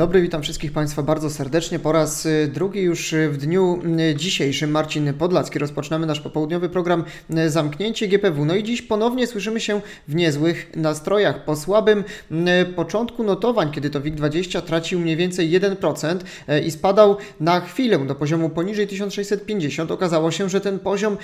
Dobry, witam wszystkich Państwa bardzo serdecznie. Po raz y, drugi już y, w dniu y, dzisiejszym Marcin Podlacki rozpoczynamy nasz popołudniowy program Zamknięcie GPW. No i dziś ponownie słyszymy się w niezłych nastrojach. Po słabym początku notowań, kiedy to WIG20 tracił mniej więcej 1% y, i spadał na chwilę do poziomu poniżej 1650, okazało się, że ten poziom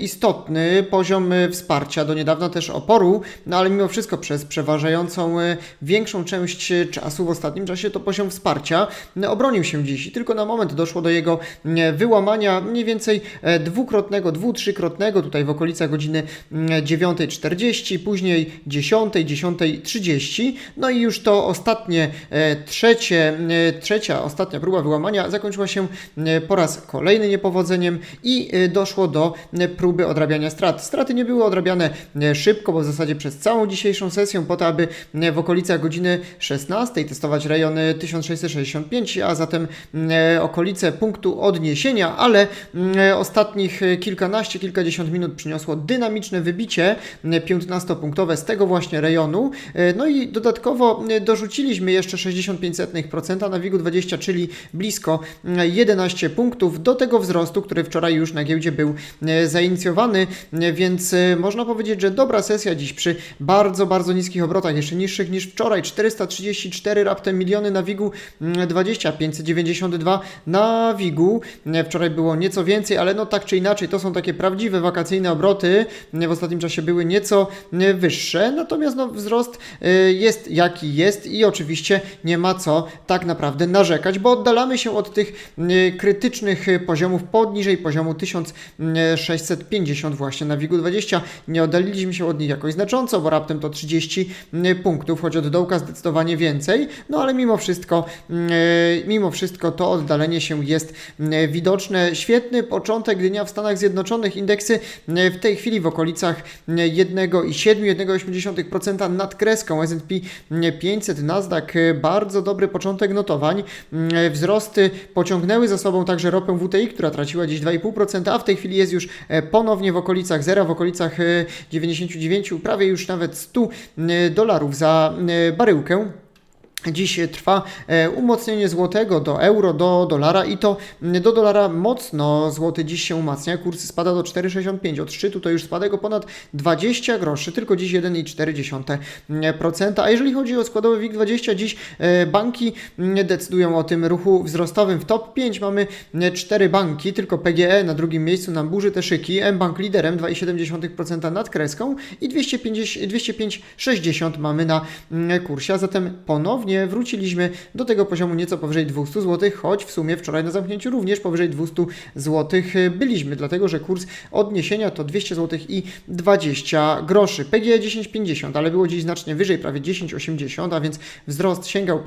istotny, poziom wsparcia, do niedawna też oporu, no ale mimo wszystko przez przeważającą większą część czasu w ostatnim czasie to poziom wsparcia y, obronił się dziś i tylko na moment doszło do jego y, wyłamania mniej więcej e, dwukrotnego, dwu, trzykrotnego tutaj w okolicach godziny mm, 9.40, później 10, 10.30, no i już to ostatnie, e, trzecie, e, trzecia, ostatnia próba wyłamania zakończyła się e, po raz kolejny niepowodzeniem i e, doszło do e, próby odrabiania strat. Straty nie były odrabiane e, szybko, bo w zasadzie przez całą dzisiejszą sesję po to, aby e, w okolicach godziny 16 testować rejon e, 1665, a zatem e, okolice punktu odniesienia, ale mm, ostatnich e, kilkanaście, kilkadziesiąt minut przyniosło dynamiczne wybicie e, 15-punktowe z tego właśnie rejonu. E, No i dodatkowo e, dorzuciliśmy jeszcze 65% na WIG-20, czyli blisko mm, 11 punktów do tego wzrostu, który wczoraj już na giełdzie był e, zainicjowany, e, więc e, można powiedzieć, że dobra sesja dziś przy bardzo, bardzo niskich obrotach, jeszcze niższych niż wczoraj, 434 raptem miliony na WIG-u 20, 592 na WIG-u. Wczoraj było nieco więcej, ale no tak czy inaczej, to są takie prawdziwe wakacyjne obroty. W ostatnim czasie były nieco wyższe, natomiast no, wzrost e, jest jaki jest i oczywiście nie ma co tak naprawdę narzekać, bo oddalamy się od tych e, krytycznych poziomów poniżej poziomu 1650 właśnie na WIG-u 20. Nie oddaliliśmy się od nich jakoś znacząco, bo raptem to 30 punktów, choć od dołka zdecydowanie więcej, no ale mimo wszystko, mm, e, mimo wszystko to oddalenie się jest mm, widoczne. Świetny początek dnia w Stanach Zjednoczonych. Indeksy mm, w tej chwili w okolicach mm, 1,7, 1,8% nad kreską. S&P 500, Nasdaq e, bardzo dobry początek notowań. Wzrosty pociągnęły za sobą także ropę WTI, która traciła dziś 2,5%, a w tej chwili jest już e, ponownie w okolicach zera, w okolicach e, 99, prawie już nawet 100 e, dolarów za e, baryłkę. Dziś trwa e, umocnienie złotego do euro, do dolara i to do dolara mocno złoty dziś się umacnia. Kurs spada do 4,65. Od szczytu to już spadek o ponad 20 groszy, tylko dziś 1,4%. A jeżeli chodzi o składowy WIG20, dziś e, banki decydują o tym ruchu wzrostowym. W top 5 mamy 4 banki, tylko PGE na drugim miejscu nam burzy te szyki. mBank liderem 2,7% nad kreską i 250 205,60 mamy na kursie, a zatem ponownie wróciliśmy do tego poziomu nieco powyżej 200 zł, choć w sumie wczoraj na zamknięciu również powyżej 200 zł byliśmy, dlatego że kurs odniesienia to 200 zł i 20 groszy. PGE 10,50, ale było dziś znacznie wyżej, prawie 10,80, a więc wzrost sięgał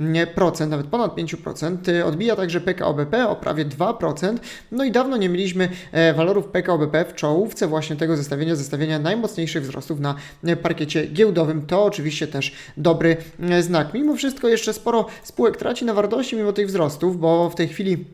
5%, nawet ponad 5%. Odbija także PKO BP o prawie 2%. No i dawno nie mieliśmy e, walorów PKO BP w czołówce właśnie tego zestawienia, zestawienia najmocniejszych wzrostów na e, parkiecie giełdowym. To oczywiście też dobry e, znak. Mimo wszystko jeszcze sporo spółek traci na wartości mimo tych wzrostów, bo w tej chwili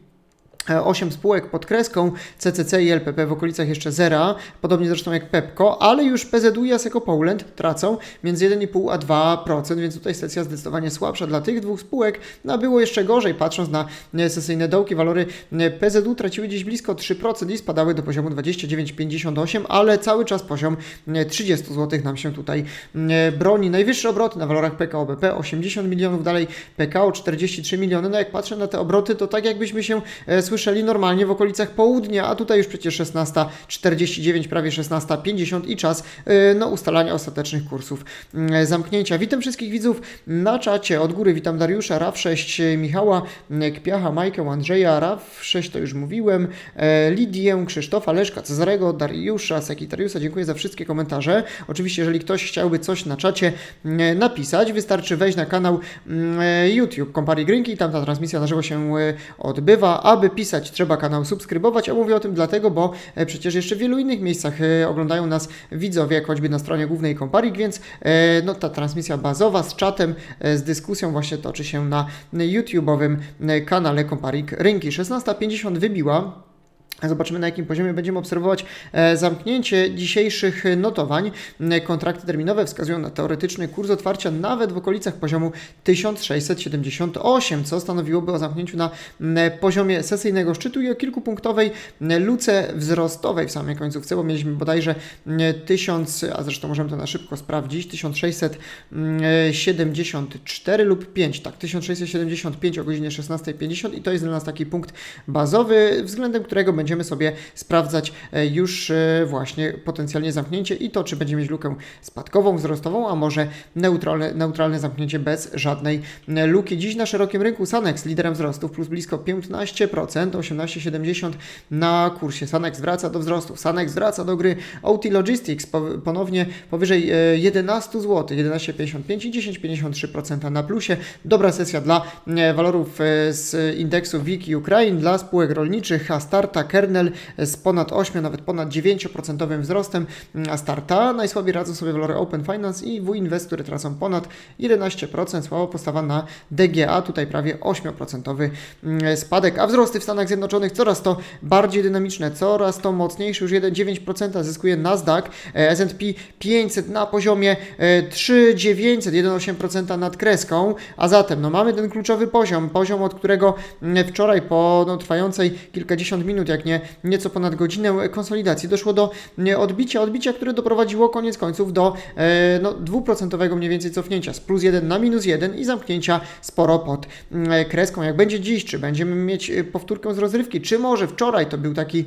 8 spółek pod kreską, CCC i LPP w okolicach jeszcze zera, podobnie zresztą jak Pepco, ale już PZU i Asseco Poland tracą między 1,5 a 2%, więc tutaj sesja zdecydowanie słabsza dla tych dwóch spółek. No było jeszcze gorzej, patrząc na e, sesyjne dołki, walory e, PZU traciły dziś blisko 3% i spadały do poziomu 29,58, ale cały czas poziom e, 30 zł nam się tutaj e, broni. Najwyższe obroty na walorach PKO BP 80 milionów, dalej PKO 43 miliony. No jak patrzę na te obroty, to tak jakbyśmy się e, słyszeli normalnie w okolicach południa, a tutaj już przecież 16.49, prawie 16.50 i czas e, no, ustalania ostatecznych kursów e, zamknięcia. Witam wszystkich widzów na czacie. Od góry witam Dariusza, RAF6, Michała, e, Kpiacha, Majkę, Andrzeja, RAF6 to już mówiłem, Lidię, Krzysztofa, Leszka, Cezarego, Dariusza, Sekitariusa. Dziękuję za wszystkie komentarze. Oczywiście, jeżeli ktoś chciałby coś na czacie napisać, wystarczy wejść na kanał YouTube Kompari Grinki, tam ta transmisja na żywo się odbywa. Aby pisać, trzeba kanał subskrybować, a mówię o tym dlatego, bo e, przecież jeszcze w wielu innych miejscach e, oglądają nas widzowie, jak choćby na stronie głównej Komparik, więc e, no, ta transmisja bazowa z czatem, z dyskusją właśnie toczy się na YouTube'owym kanale Komparik Rynki. 16.50 wybiła. Zobaczymy na jakim poziomie będziemy obserwować e, zamknięcie dzisiejszych notowań. E, Kontrakty terminowe wskazują na teoretyczny kurs otwarcia nawet w okolicach poziomu 1678, co stanowiłoby o zamknięciu na poziomie sesyjnego szczytu i o kilkupunktowej luce wzrostowej w samej końcówce, bo mieliśmy bodajże m, 1000, a zresztą możemy to na szybko sprawdzić, 1674 lub 5, tak, 1675 o godzinie 16.50 i to jest dla nas taki punkt bazowy, względem którego będziemy sobie sprawdzać e, już e, właśnie potencjalnie zamknięcie i to, czy będziemy mieć lukę spadkową, wzrostową, a może neutralne, neutralne zamknięcie bez żadnej e, luki. Dziś na szerokim rynku Sanex liderem wzrostów plus blisko 15%, 18,70 na kursie. Sanex wraca do wzrostów. Sanex wraca do gry OT Logistics po, ponownie powyżej e, 11 zł, 11,55 i 10,53% na plusie. Dobra sesja dla walorów z indeksu Wiki Ukraine, dla spółek rolniczych, a starta Kernel z ponad 8, nawet ponad 9% wzrostem, a starta najsłabiej radzą sobie walory Open Finance i W Invest, które tracą ponad 11%, słaba postawa na DGA, tutaj prawie 8% mm, spadek, a wzrosty w Stanach Zjednoczonych coraz to bardziej dynamiczne, coraz to mocniejsze, już 1,9% zyskuje Nasdaq, e, S&P 500 na poziomie e, 3,900, 1,8% nad kreską, a zatem no, mamy ten kluczowy poziom, poziom od którego mm, wczoraj po no, trwającej kilkadziesiąt minut, jak nie nieco ponad godzinę konsolidacji doszło do odbicia, odbicia, które doprowadziło koniec końców do e, no, mniej więcej cofnięcia z plus 1 na minus 1 i zamknięcia sporo pod mm, kreską. Jak będzie dziś, czy będziemy mieć e, powtórkę z rozrywki, czy może wczoraj to był taki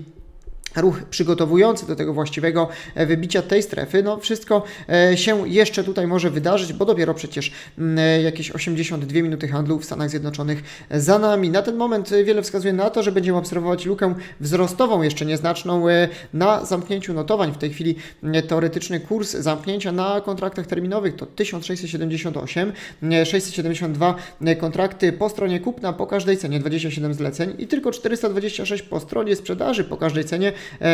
ruch przygotowujący do tego właściwego e, wybicia tej strefy. No wszystko e, się jeszcze tutaj może wydarzyć, bo dopiero przecież mm, e, jakieś 82 minuty handlu w Stanach Zjednoczonych za nami. Na ten moment wiele wskazuje na to, że będziemy obserwować lukę wzrostową, jeszcze nieznaczną na zamknięciu notowań. W tej chwili e, teoretyczny kurs zamknięcia na kontraktach terminowych to 1678, e, 672 kontrakty po stronie kupna po każdej cenie 27 zleceń i tylko 426 po stronie sprzedaży po każdej cenie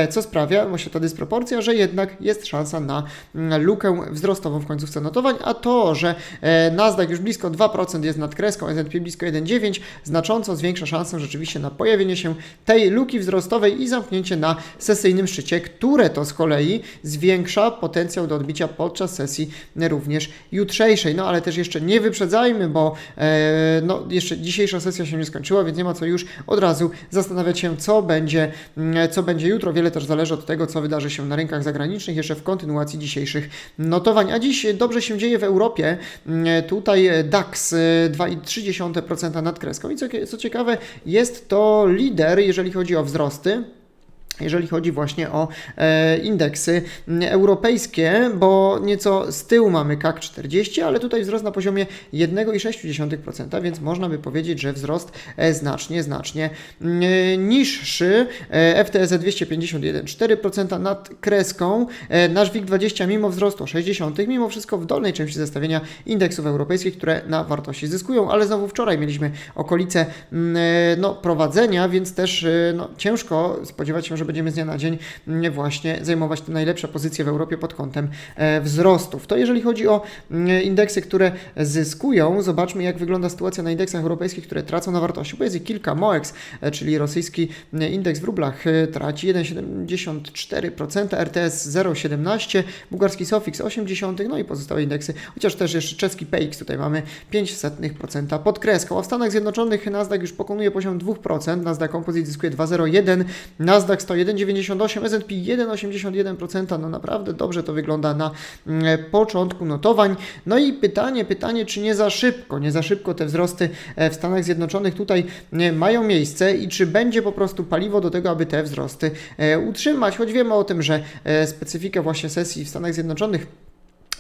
co sprawia właśnie ta dysproporcja, że jednak jest szansa na mm, lukę wzrostową w końcówce notowań, a to, że e, Nasdaq już blisko 2% jest nad kreską, S&P blisko 1,9 znacząco zwiększa szansę rzeczywiście na pojawienie się tej luki wzrostowej i zamknięcie na sesyjnym szczycie, które to z kolei zwiększa potencjał do odbicia podczas sesji również jutrzejszej. No ale też jeszcze nie wyprzedzajmy, bo e, no, jeszcze dzisiejsza sesja się nie skończyła, więc nie ma co już od razu zastanawiać się, co będzie, mm, co będzie jutro. Wiele też zależy od tego, co wydarzy się na rynkach zagranicznych, jeszcze w kontynuacji dzisiejszych notowań. A dziś dobrze się dzieje w Europie. Mm, Tutaj DAX y, 2,3% nad kreską. I co, co ciekawe, jest to lider, jeżeli chodzi o wzrosty jeżeli chodzi właśnie o e, indeksy europejskie, bo nieco z tyłu mamy CAC 40, ale tutaj wzrost na poziomie 1,6%, więc można by powiedzieć, że wzrost e, znacznie, znacznie m, niższy. E, FTSE 251,4% nad kreską. E, nasz WIG20 mimo wzrostu o 60, mimo wszystko w dolnej części zestawienia indeksów europejskich, które na wartości zyskują, ale znowu wczoraj mieliśmy okolice m, e, no, prowadzenia, więc też e, no, ciężko spodziewać się, że będziemy z dnia na dzień mm, właśnie zajmować te najlepsze pozycje w Europie pod kątem e, wzrostów. To jeżeli chodzi o mm, indeksy, które zyskują, zobaczmy jak wygląda sytuacja na indeksach europejskich, które tracą na wartości, bo jest ich kilka. MOEX, e, czyli rosyjski mm, indeks w rublach e, traci 1,74%, RTS 0,17%, bułgarski Sofix 0,8%, no i pozostałe indeksy, chociaż też jeszcze czeski PX tutaj mamy 0,05% pod kreską, a w Stanach Zjednoczonych Nasdaq już pokonuje poziom 2%, Nasdaq Composite zyskuje 2,01%, Nasdaq 101,98, S&P 1,81%, no naprawdę dobrze to wygląda na mm, początku notowań. No i pytanie, pytanie, czy nie za szybko, nie za szybko te wzrosty e, w Stanach Zjednoczonych tutaj mają miejsce i czy będzie po prostu paliwo do tego, aby te wzrosty e, utrzymać, choć wiemy o tym, że e, specyfika właśnie sesji w Stanach Zjednoczonych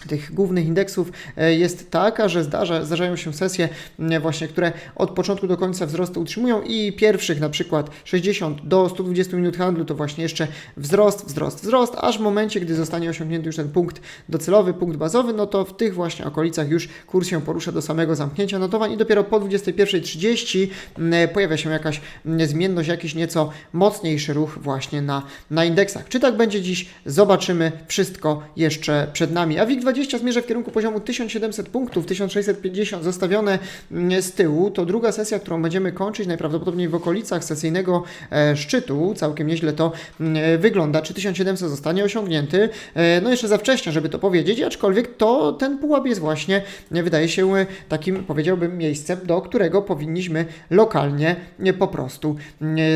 tych głównych indeksów e, jest taka, że zdarza, zdarzają się sesje mm, właśnie, które od początku do końca wzrosty utrzymują i pierwszych na przykład 60 do 120 minut handlu to właśnie jeszcze wzrost, wzrost, wzrost, aż w momencie, gdy zostanie osiągnięty już ten punkt docelowy, punkt bazowy, no to w tych właśnie okolicach już kurs się porusza do samego zamknięcia notowań i dopiero po 21.30 mm, e, pojawia się jakaś mm, zmienność, jakiś nieco mocniejszy ruch właśnie na, na indeksach. Czy tak będzie dziś? Zobaczymy. Wszystko jeszcze przed nami. A WIG20 20 zmierza w kierunku poziomu 1700 punktów, 1650 zostawione mm, z tyłu. To druga sesja, którą będziemy kończyć najprawdopodobniej w okolicach sesyjnego e, szczytu. Całkiem nieźle to mm, e, wygląda. Czy 1700 zostanie osiągnięty? E, no jeszcze za wcześnie, żeby to powiedzieć, aczkolwiek to ten pułap jest właśnie, wydaje się, takim powiedziałbym miejscem, do którego powinniśmy lokalnie po prostu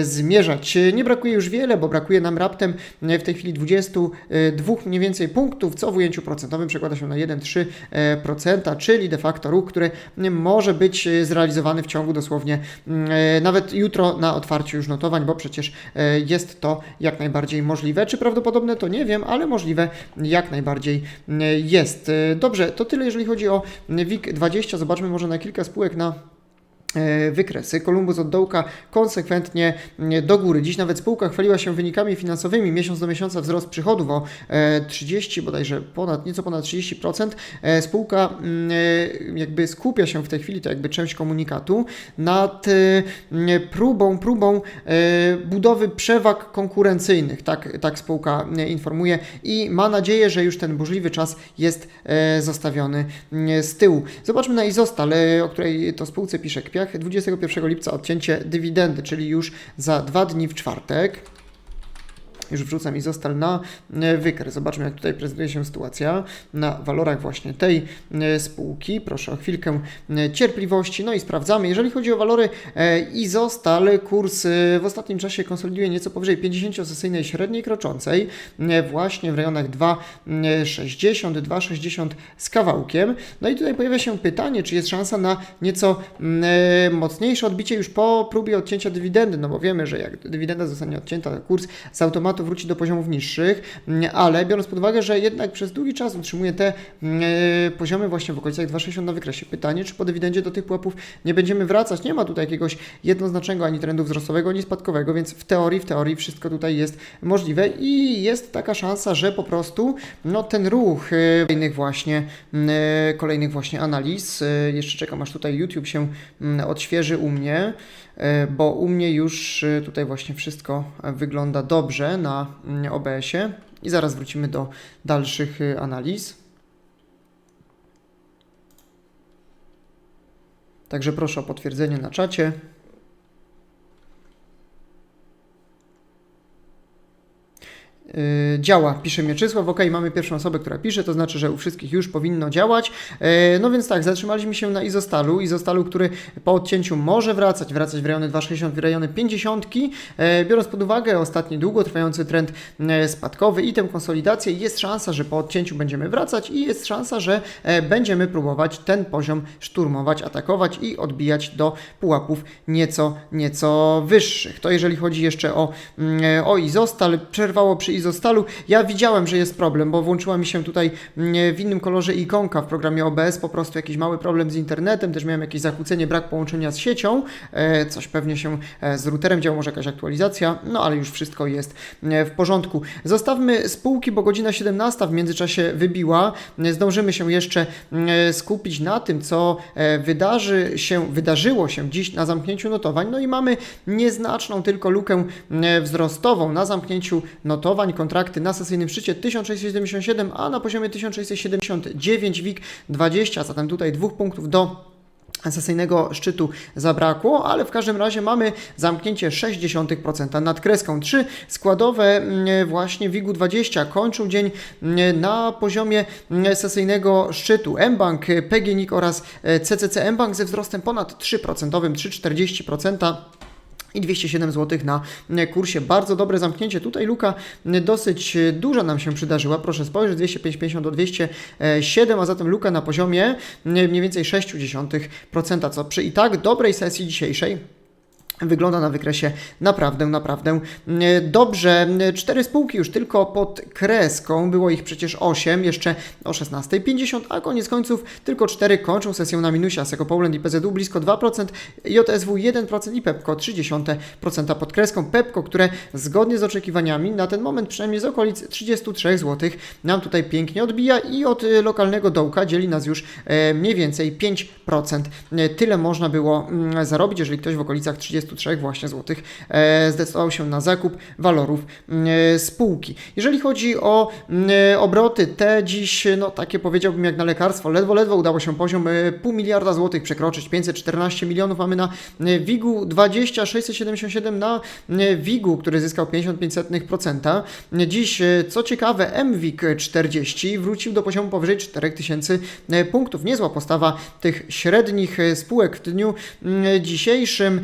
zmierzać. Nie brakuje już wiele, bo brakuje nam raptem w tej chwili 22 mniej więcej punktów, co w ujęciu procentowym przekłada się na 1,3%, czyli de facto ruch, który może być e, zrealizowany w ciągu dosłownie mm, e, nawet jutro na otwarciu już notowań, bo przecież e, jest to jak najbardziej możliwe. Czy prawdopodobne to nie wiem, ale możliwe jak najbardziej mm, jest. E, Dobrze, to tyle jeżeli chodzi o WIG20. Zobaczmy może na kilka spółek na e, wykresy. Columbus od dołka konsekwentnie mm, do góry. Dziś nawet spółka chwaliła się wynikami finansowymi. Miesiąc do miesiąca wzrost przychodów o e, 30, bodajże ponad, nieco ponad 30%. E, Spółka mm, e, jakby skupia się w tej chwili, to jakby część komunikatu, nad e, próbą, próbą e, budowy przewag konkurencyjnych. Tak, tak spółka e, informuje i ma nadzieję, że już ten burzliwy czas jest e, zostawiony z tyłu. Zobaczmy na Izostal, e, o której to spółce pisze Kpiach. 21 lipca odcięcie dywidendy, czyli już za dwa dni w czwartek. Już wrzucam Izostal na e, wykres. Zobaczmy, jak tutaj prezentuje się sytuacja na walorach właśnie tej e, spółki. Proszę o chwilkę e, cierpliwości. No i sprawdzamy. Jeżeli chodzi o walory Izostal, kurs w ostatnim czasie konsoliduje nieco powyżej 50-sesyjnej średniej kroczącej, właśnie w rejonach 2,60, 2,60 z kawałkiem. No i tutaj pojawia się pytanie, czy jest szansa na nieco mocniejsze odbicie już po próbie odcięcia dywidendy, no bo wiemy, że jak dywidenda zostanie odcięta, kurs z automatu wróci do poziomów niższych, mm, ale biorąc pod uwagę, że jednak przez długi czas utrzymuje te mm, e, poziomy właśnie w okolicach 2,60 na wykresie. Pytanie, czy po dywidendzie do tych pułapów nie będziemy wracać? Nie ma tutaj jakiegoś jednoznacznego ani trendu wzrostowego, ani spadkowego, więc w teorii, w teorii wszystko tutaj jest możliwe i jest taka szansa, że po prostu no, ten ruch e, kolejnych właśnie, mm, e, kolejnych właśnie analiz, jeszcze czekam aż tutaj YouTube się odświeży u mnie, bo u mnie już e, tutaj właśnie wszystko e, wygląda dobrze na mm, OBS-ie i zaraz wrócimy do dalszych e, analiz. Także proszę o potwierdzenie na czacie. Działa, pisze Mieczysław. Ok, mamy pierwszą osobę, która pisze, to znaczy, że u wszystkich już powinno działać. Yy, no więc tak, zatrzymaliśmy się na izostalu. Izostalu, który po odcięciu może wracać, wracać w rejony 2,60, w rejony 50. Yy, biorąc pod uwagę ostatni długotrwający trend spadkowy i tę konsolidację, jest szansa, że po odcięciu będziemy wracać i jest szansa, że będziemy próbować ten poziom szturmować, atakować i odbijać do pułapów nieco, nieco wyższych. To jeżeli chodzi jeszcze o, mm, o izostal, przerwało przy izostalu. Ja widziałem, że jest problem, bo włączyła mi się tutaj mm, w innym kolorze ikonka w programie OBS, po prostu jakiś mały problem z internetem, też miałem jakieś zakłócenie, brak połączenia z siecią, e, coś pewnie się e, z routerem działo, może jakaś aktualizacja, no ale już wszystko jest e, w porządku. Zostawmy spółki, bo godzina 17 w międzyczasie wybiła. Zdążymy się jeszcze e, skupić na tym, co wydarzy się, wydarzyło się dziś na zamknięciu notowań. No i mamy nieznaczną tylko lukę e, wzrostową na zamknięciu notowań. Kontrakty na sesyjnym szczycie 1677, a na poziomie 1679 WIG 20, zatem tutaj dwóch punktów do sesyjnego szczytu zabrakło, ale w każdym razie mamy zamknięcie 0,6% nad kreską. Trzy składowe mm, właśnie WIG-u 20 kończą dzień mm, na poziomie mm, sesyjnego szczytu. mBank, PGNiG oraz CCC mBank ze wzrostem ponad 3%, 3,40% i 207 zł na kursie. Bardzo dobre zamknięcie. Tutaj luka dosyć duża nam się przydarzyła. Proszę spojrzeć, 205,50 do 207, a zatem luka na poziomie mniej więcej 0,6%, co przy i tak dobrej sesji dzisiejszej Wygląda na wykresie naprawdę, naprawdę mm, dobrze. Cztery spółki już tylko pod kreską, było ich przecież 8, jeszcze o 16.50, a koniec końców tylko 4 kończą sesję na minusie. Asseco Poland i PZU blisko 2%, JSW 1% i Pepco 0,3% pod kreską. Pepco, które zgodnie z oczekiwaniami na ten moment przynajmniej z okolic 33 zł nam tutaj pięknie odbija i od y, lokalnego dołka dzieli nas już e, mniej więcej 5%. E, Tyle można było mm, zarobić, jeżeli ktoś w okolicach 30 23 właśnie złotych e, zdecydował się na zakup walorów e, spółki. Jeżeli chodzi o e, obroty, te dziś, no takie powiedziałbym jak na lekarstwo, ledwo, ledwo udało się poziom pół miliarda złotych przekroczyć, 514 milionów mamy na WIG-u 20, 677 na WIG-u, który zyskał 55%. Dziś, co ciekawe, MWIG 40 wrócił do poziomu powyżej 4000 e, punktów. Niezła postawa tych średnich spółek w dniu dzisiejszym.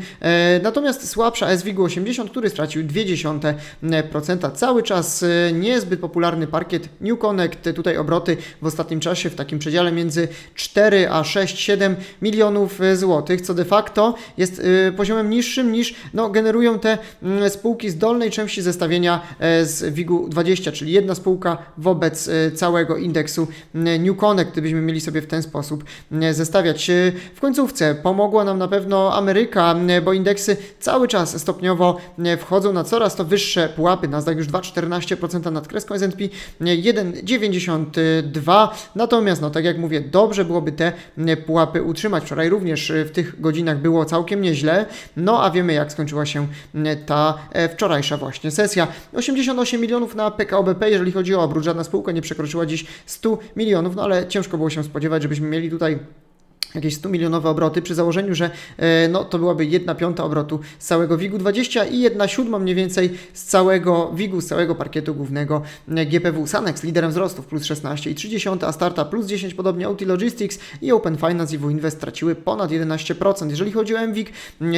E, Natomiast słabsza SWIG 80, który stracił 0,2%. Cały czas e, niezbyt popularny parkiet New Connect. Tutaj obroty w ostatnim czasie w takim przedziale między 4 a 6, 7 milionów e, złotych, co de facto jest e, poziomem niższym niż no, generują te mm, spółki z dolnej części zestawienia e, z WIG-u 20, czyli jedna spółka wobec e, całego indeksu New Connect, gdybyśmy mieli sobie w ten sposób zestawiać. E, W końcówce pomogła nam na pewno Ameryka, bo indeksy cały czas stopniowo mm, wchodzą na coraz to wyższe pułapy. Nasdaq już 2,14% nad kreską S&P 1,92. Natomiast, no tak jak mówię, dobrze byłoby te mm, pułapy utrzymać. Wczoraj również e, w tych godzinach było całkiem nieźle. No a wiemy jak skończyła się ta e, wczorajsza właśnie sesja. 88 milionów na PKO BP, jeżeli chodzi o obrót. Żadna spółka nie przekroczyła dziś 100 milionów, no ale ciężko było się spodziewać, żebyśmy mieli tutaj jakieś 100 milionowe obroty przy założeniu, że e, no, to byłaby 1 piąta obrotu z całego WIG-u 20 i 1 siódma mniej więcej z całego WIG-u, z całego parkietu głównego e, GPW. Sanex liderem wzrostów plus 16,3, a Starta plus 10, podobnie OT Logistics i Open Finance i WInvest straciły ponad 11%. Jeżeli chodzi o MWIG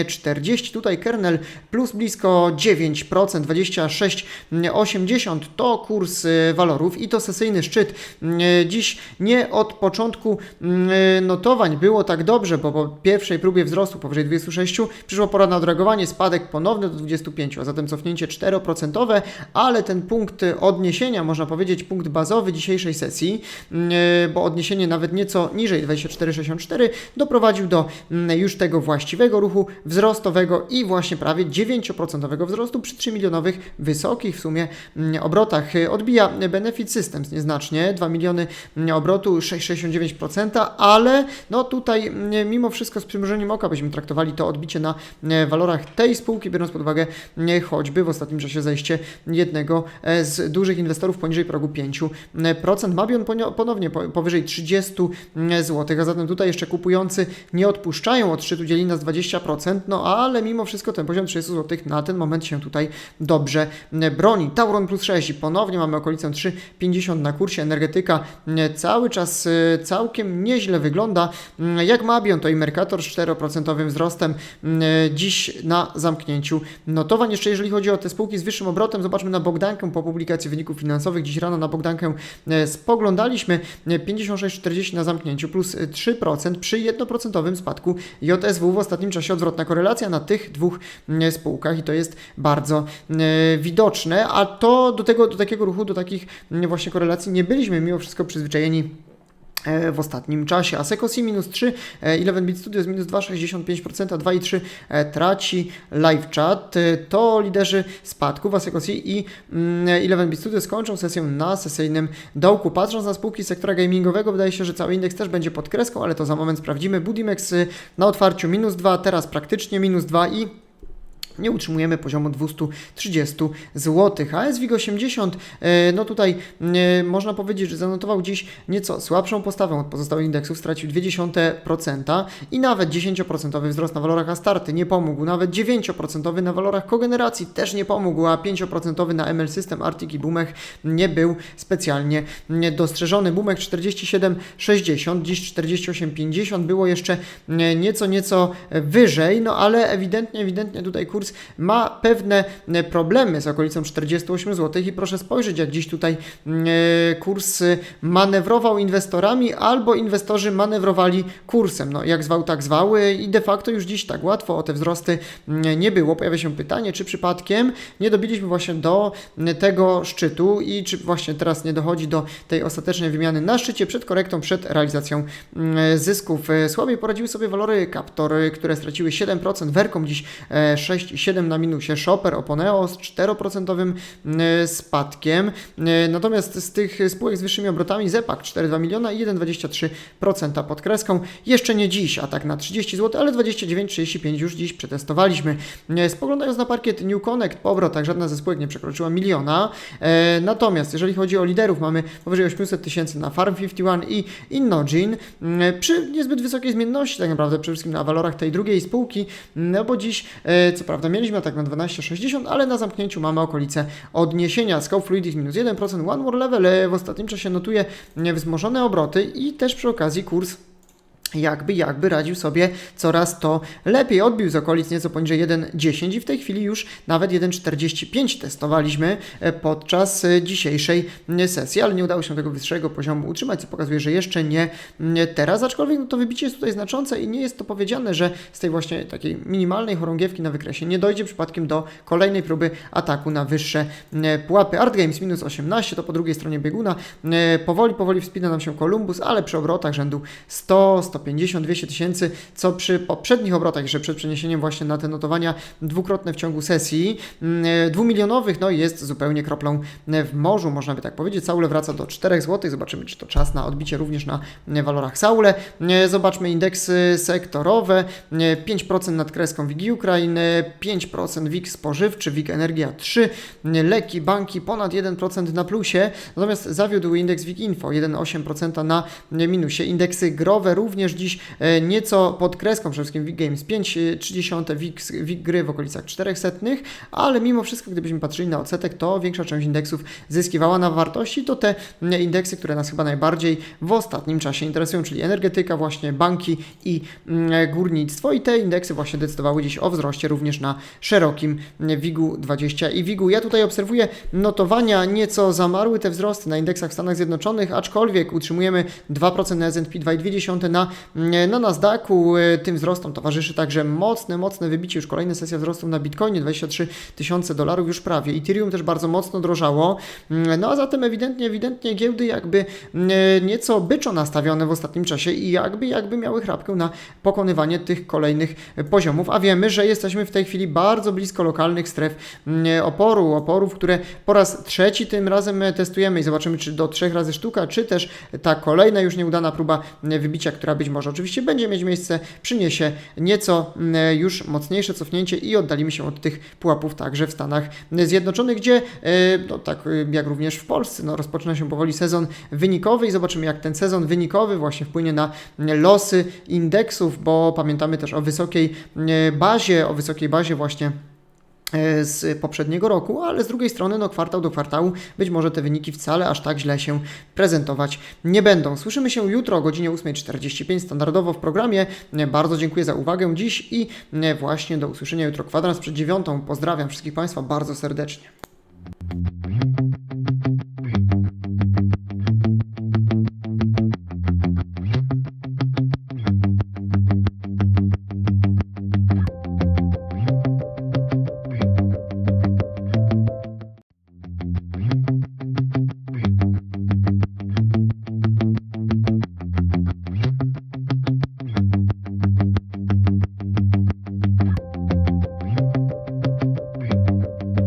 40, tutaj Kernel plus blisko 9%, 26,80 to kurs e, walorów i to sesyjny szczyt. E, Dziś nie od początku mm, notowań było tak dobrze, bo po pierwszej próbie wzrostu powyżej 26 przyszła pora na odreagowanie, spadek ponowny do 25, a zatem cofnięcie 4%, ale ten punkt odniesienia, można powiedzieć punkt bazowy dzisiejszej sesji, mm, bo odniesienie nawet nieco niżej 24,64 doprowadził do mm, już tego właściwego ruchu wzrostowego i właśnie prawie 9% wzrostu przy 3 milionowych wysokich w sumie mm, obrotach. Odbija Benefit Systems nieznacznie, 2 miliony obrotu, 6,69%, ale no tutaj mm, mimo wszystko z przymrużeniem oka byśmy traktowali to odbicie na mm, walorach tej spółki, biorąc pod uwagę mm, choćby w ostatnim czasie zejście jednego e, z dużych inwestorów poniżej progu 5%. Mabion ponio- ponownie po- powyżej 30 zł, a zatem tutaj jeszcze kupujący nie odpuszczają od szczytu dzieli nas 20%, no ale mimo wszystko ten poziom 30 zł na ten moment się tutaj dobrze broni. Tauron plus 6 i ponownie mamy okolicę 3,50 na kursie energetyka cały czas e, całkiem nieźle wygląda. Mm, Jak Mabion, to i Mercator z 4% wzrostem. Mm, dziś na zamknięciu notowań. Jeszcze jeżeli chodzi o te spółki z wyższym obrotem, zobaczmy na Bogdankę po publikacji wyników finansowych. Dziś rano na Bogdankę e, spoglądaliśmy. E, 56,40 na zamknięciu plus e, 3% przy 1% spadku JSW w. Ostatnim czasie odwrotna korelacja na tych dwóch mm, spółkach i to jest bardzo e, widoczne, a to do tego, do takiego ruchu, do takich właśnie korelacji nie byliśmy mimo wszystko przyzwyczajeni. e, w ostatnim czasie. A Secosi minus 3, e, 11bit Studios minus 2,65%, a 2,3 e, traci live chat. E, To liderzy spadków, a Secosi i mm, 11bit Studios kończą sesję na sesyjnym dołku. Patrząc na spółki sektora gamingowego, wydaje się, że cały indeks też będzie pod kreską, ale to za moment sprawdzimy. Budimex na otwarciu minus 2, teraz praktycznie minus 2 i nie utrzymujemy poziomu 230 zł. A SWIG 80, e, no tutaj e, można powiedzieć, że zanotował dziś nieco słabszą postawę od pozostałych indeksów, stracił 0,2% i nawet 10% wzrost na walorach Astarty nie pomógł, nawet 9% na walorach kogeneracji też nie pomógł, a 5% na ML System, Arctic i Bumech nie był specjalnie dostrzeżony. Bumech 47,60, dziś 48,50, było jeszcze e, nieco, nieco wyżej, no ale ewidentnie, ewidentnie tutaj kurs ma pewne e, problemy z okolicą 48 zł i proszę spojrzeć, jak dziś tutaj mm, e, kurs e, manewrował inwestorami albo inwestorzy manewrowali kursem. No, jak zwał, tak zwały i de facto już dziś tak łatwo o te wzrosty mm, nie było. Pojawia się pytanie, czy przypadkiem nie dobiliśmy właśnie do mm, tego szczytu i czy właśnie teraz nie dochodzi do tej ostatecznej wymiany na szczycie przed korektą, przed realizacją zysków. Słabiej poradziły sobie walory Captor, które straciły 7%, Vercom dziś 6 7 na minusie, Shopper, Oponeo z 4% e, spadkiem. E, natomiast z tych spółek z wyższymi obrotami Zepak 4,2 miliona i 1,23% pod kreską. Jeszcze nie dziś, a tak na 30 zł, ale 29,35 już dziś przetestowaliśmy. E, spoglądając na parkiet New Connect, powrot, tak żadna ze spółek nie przekroczyła miliona. Natomiast jeżeli chodzi o liderów, mamy powyżej 800 tysięcy na Farm 51 i Innogin. Przy niezbyt wysokiej zmienności tak naprawdę, przede wszystkim na walorach tej drugiej spółki, no bo dziś, co prawda, mieliśmy tak na 12,60, ale na zamknięciu mamy okolice odniesienia. Scope Fluidics minus 1%, One More Level e, w ostatnim czasie notuje wzmożone obroty i też przy okazji kurs jakby, jakby radził sobie coraz to lepiej. Odbił z okolic nieco poniżej 1,10 i w tej chwili już nawet 1,45 testowaliśmy e, podczas e, dzisiejszej m, sesji, ale nie udało się tego wyższego poziomu utrzymać, co pokazuje, że jeszcze nie teraz, aczkolwiek no, to wybicie jest tutaj znaczące i nie jest to powiedziane, że z tej właśnie takiej minimalnej chorągiewki na wykresie nie dojdzie przypadkiem do kolejnej próby ataku na wyższe pułapy. Art Games minus 18 to po drugiej stronie bieguna. E, Powoli, powoli wspina nam się Columbus, ale przy obrotach rzędu 100, 150, 200 tysięcy, co przy poprzednich obrotach, jeszcze przed przeniesieniem właśnie na te notowania dwukrotne w ciągu sesji, mm, dwumilionowych, no jest zupełnie kroplą w morzu, można by tak powiedzieć. Saule wraca do 4 zł, zobaczymy, czy to czas na odbicie również na e, walorach Saule. E, Zobaczmy indeksy sektorowe, e, 5% nad kreską WIG Ukrainy, 5% WIG spożywczy, WIG Energia 3, e, leki, banki ponad 1% na plusie, natomiast zawiódł indeks WIG Info 1,8% na minusie. Indeksy growe również dziś e, nieco pod kreską, przede wszystkim WIG Games 5,3, WIG, WIG gry w okolicach 400, ale mimo wszystko, gdybyśmy patrzyli na odsetek, to większa część indeksów zyskiwała na wartości. To te mm, indeksy, które nas chyba najbardziej w ostatnim czasie interesują, czyli energetyka, właśnie banki i mm, górnictwo. I te indeksy właśnie decydowały dziś o wzroście również na szerokim mm, WIG-u 20 i WIG-u. Ja tutaj obserwuję notowania nieco zamarły te wzrosty na indeksach w Stanach Zjednoczonych, aczkolwiek utrzymujemy 2% na S&P 2,2 na, na Nasdaqu. Y, Tym wzrostom towarzyszy także mocne, mocne wybicie, już kolejna sesja wzrostów na Bitcoinie, 23 tysiące dolarów już prawie. Ethereum też bardzo mocno drożało. Mm, No a zatem ewidentnie, ewidentnie giełdy jakby mm, nieco byczo nastawione w ostatnim czasie i jakby, jakby miały chrapkę na pokonywanie tych kolejnych poziomów, a wiemy, że jesteśmy w tej chwili bardzo blisko lokalnych stref mm, oporu, oporów, które po raz trzeci tym razem testujemy i zobaczymy, czy do trzech razy sztuka, czy też ta kolejna już nieudana próba wybicia, która być może. Oczywiście będzie mieć miejsce, przyniesie nieco mm, już mocniejsze cofnięcie i oddalimy się od tych pułapów także w Stanach Zjednoczonych, gdzie e, no tak e, jak również w Polsce. No, rozpoczyna się powoli sezon wynikowy i zobaczymy jak ten sezon wynikowy właśnie wpłynie na losy indeksów, bo pamiętamy też o wysokiej e, bazie, o wysokiej bazie właśnie e, z poprzedniego roku, ale z drugiej strony, no kwartał do kwartału, być może te wyniki wcale aż tak źle się prezentować nie będą. Słyszymy się jutro o godzinie 8.45 standardowo w programie. E, Bardzo dziękuję za uwagę dziś i e, właśnie do usłyszenia jutro kwadrans przed dziewiątą. Pozdrawiam wszystkich Państwa bardzo serdecznie.